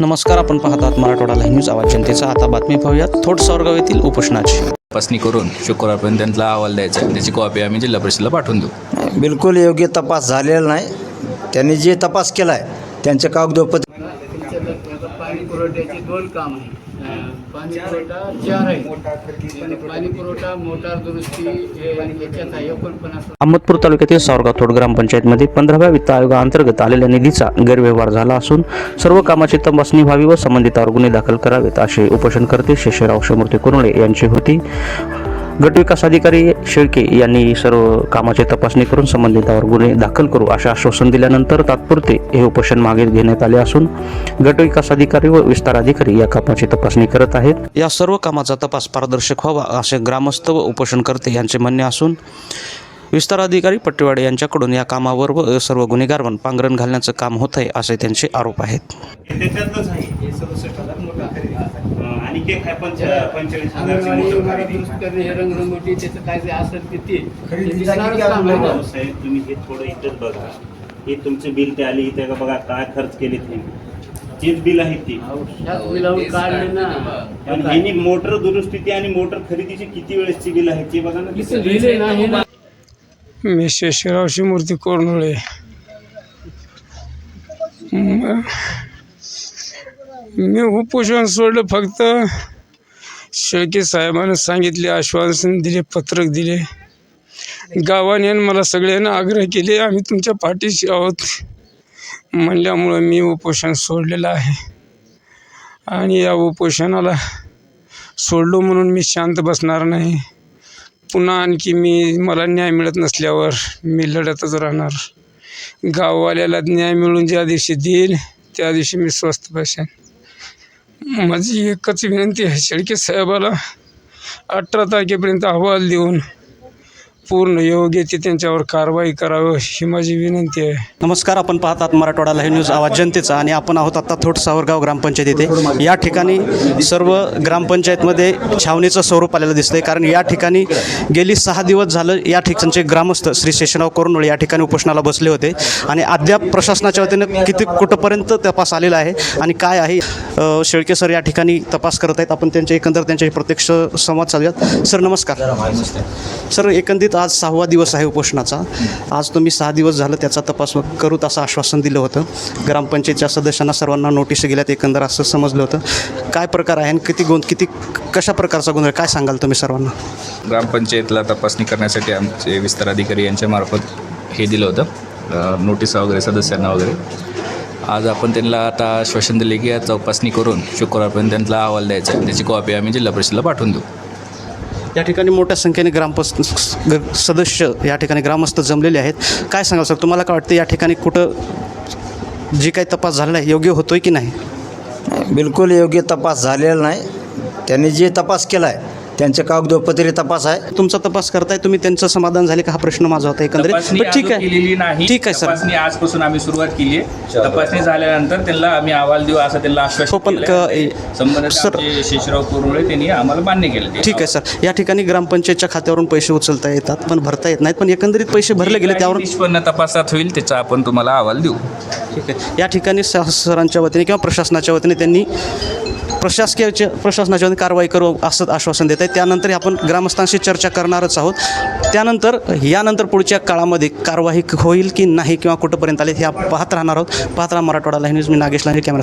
नमस्कार आपण पाहतात मराठवाडा लाईव्ह न्यूज आवाज जनतेचा. आता बातमी पाहूयात. थोड सावरगाव येथील उपोषणाची. तपासणी करून शुक्रवारपर्यंत त्यांना अहवाल द्यायचा आहे. त्याची कॉपी आम्ही जिल्हा परिषदेला पाठवून देऊ. बिलकुल योग्य तपास झालेला नाही. त्यांनी जे तपास केला आहे त्यांचे कागदोपत्र पाणी पुरवठ्याचे दोन काम आहे. पाणी पुरवठा चार आहे पाणी पुरवठा मोटार दुरुस्ती याच्यात आहे. एकोणपन्नास अहमदपूर तालुक्यातील सावरगाव थोड ग्रामपंचायतमध्ये पंधराव्या वित्त आयोगाअंतर्गत आलेल्या निधीचा गैरव्यवहार झाला असून सर्व कामाची तपासणी व्हावी व संबंधितावर गुन्हे दाखल करावेत असे उपोषणकर्ते शेषराव शमूर्ती कुरुळे यांची होती. गटविकास अधिकारी शेळके यांनी सर्व कामाची तपासणी करून संबंधितावर गुन्हे दाखल करू असे आश्वासन दिल्यानंतर तात्पुरते हे उपोषण मागे घेण्यात आले असून गटविकास अधिकारी व विस्तार अधिकारी या कामाची तपासणी करत आहेत. या सर्व कामाचा तपास पारदर्शक व्हावा असे ग्रामस्थ व उपोषणकर्ते यांचे म्हणणे असून विस्तार अधिकारी पट्टीवाडे यांच्याकडून या कामावर व सर्व गुन्हेगारांवर पांघरण घालण्याचं काम होत आहे असे त्यांचे आरोप आहेत. हे हे. हो, तुम्ही हे थोडं इथंच बघा. हे तुमचे बिल ते आले इथे का बघा काय खर्च केले ते तेच बिल आहे ते. आणि ह्यांनी मोटर दुरुस्ती आणि मोटर खरेदीची किती वेळेसची बिल आहे ते बघा हे ना मी शेषरावची मूर्ती कोरनोळे मी उपोषण सोडलं फक्त शेळके साहेबांना सांगितले आश्वासन दिले पत्रक दिले. गावाने मला सगळ्यांना आग्रह केले आम्ही तुमच्या पाठीशी आहोत म्हणल्यामुळं मी उपोषण सोडलेलं आहे. आणि या उपोषणाला सोडलो म्हणून मी शांत बसणार नाही. पुन्हा आणखी मी मला न्याय मिळत नसल्यावर मी लढतच राहणार. गाववाल्याला न्याय मिळून ज्या दिवशी देईल त्या दिवशी मी स्वस्त बसेन. माझी एकच विनंती आहे शेळके साहेबाला अठरा तारखेपर्यंत अहवाल देऊन पूर्ण योग्य ती त्यांच्यावर कारवाई करावी ही माझी विनंती आहे. नमस्कार आपण पाहतात मराठवाडा लाईव्ह न्यूज आवाज जनतेचा आणि आपण आहोत आता थोट सावरगाव ग्रामपंचायत येथे या ठिकाणी सर्व ग्रामपंचायतमध्ये छावणीचं स्वरूप आलेलं दिसतंय. कारण या ठिकाणी गेली सहा दिवस झालं या ठिकाणचे ग्रामस्थ श्री शेषराव कोरनोळे या ठिकाणी उपोषणाला बसले होते. आणि अद्याप प्रशासनाच्या वतीनं किती कुठंपर्यंत तपास आलेला आहे आणि काय आहे शेळके सर या ठिकाणी तपास करत आहेत. आपण त्यांच्या एकंदर त्यांच्या प्रत्यक्ष संवाद चालूयात सर नमस्कार. सर एकंदरीत आज सहावा दिवस आहे उपोषणाचा. आज तुम्ही सहा दिवस झालं त्याचा तपास करू असं आश्वासन दिलं होतं. ग्रामपंचायतच्या सदस्यांना सर्वांना नोटीस गेल्यात एकंदर असं समजलं होतं. काय प्रकार आहे आणि किती गोंध किती कशा प्रकारचा गोंधळ काय सांगाल तुम्ही सर्वांना? ग्रामपंचायतला तपासणी करण्यासाठी आमचे विस्तार अधिकारी यांच्यामार्फत हे दिलं होतं. नोटिसा वगैरे सदस्यांना वगैरे. आज आपण त्यांना आता आश्वासन दिले की या तपासणी करून शुक्रवारपर्यंत त्यांना अहवाल द्यायचा. आहे त्याची कॉपी आम्ही जिल्हा परिषदेला पाठवून देऊ. या ठिकाणी मोठ्या संख्येने ग्रामपस ग- सदस्य या ठिकाणी ग्रामस्थ जमलेले आहेत. काय सांगाल सर? तुम्हाला काय वाटतं या ठिकाणी कुठं जी काही तपास झालेला आहे योग्य होतोय की नाही? बिलकुल योग्य तपास झालेला नाही. त्यांनी जे तपास केला आहे त्यांचे कागदोपत्री तपास आहे. तुमचा तपास करताय तुम्ही त्यांचं समाधान झाले का? हा प्रश्न माझा होता एकंदरीत. तपासणी पण ठीक अजून केलेली आहे नाही. ठीक आहे सर. तपासणी आजपासून आम्ही सुरुवात केली आहे. तपासणी झाल्यानंतर त्यांना आम्ही अहवाल देऊ असं त्यांना हो. क- संबंधित सर- आमचे शेषराव कुरुळे त्यांनी आम्हाला मान्य केलं ते. ठीक आहे सर. या ठिकाणी ग्रामपंचायतच्या खात्यावरून पैसे उचलता येतात पण भरता येत नाहीत. पण एकंदरीत पैसे भरले गेले त्यावर निष्पन्न तपासात होईल त्याचा आपण तुम्हाला अहवाल देऊ. ठीक आहे या ठिकाणी स- सरांच्या वतीने किंवा प्रशासनाच्या वतीने त्यांनी प्रशासकीय प्रशासनाच्या वतीने कारवाई करू असं आश्वासन देत आहे त्यानंतर आपण ग्रामस्थांशी चर्चा करणारच आहोत. त्यानंतर यानंतर पुढच्या काळामध्ये कारवाई होईल की नाही किंवा कुठंपर्यंत आले हे पाहत राहणार आहोत. पाहत राहा मराठवाडा लाईन न्यूज. मी नागेश लांजे कॅमेरा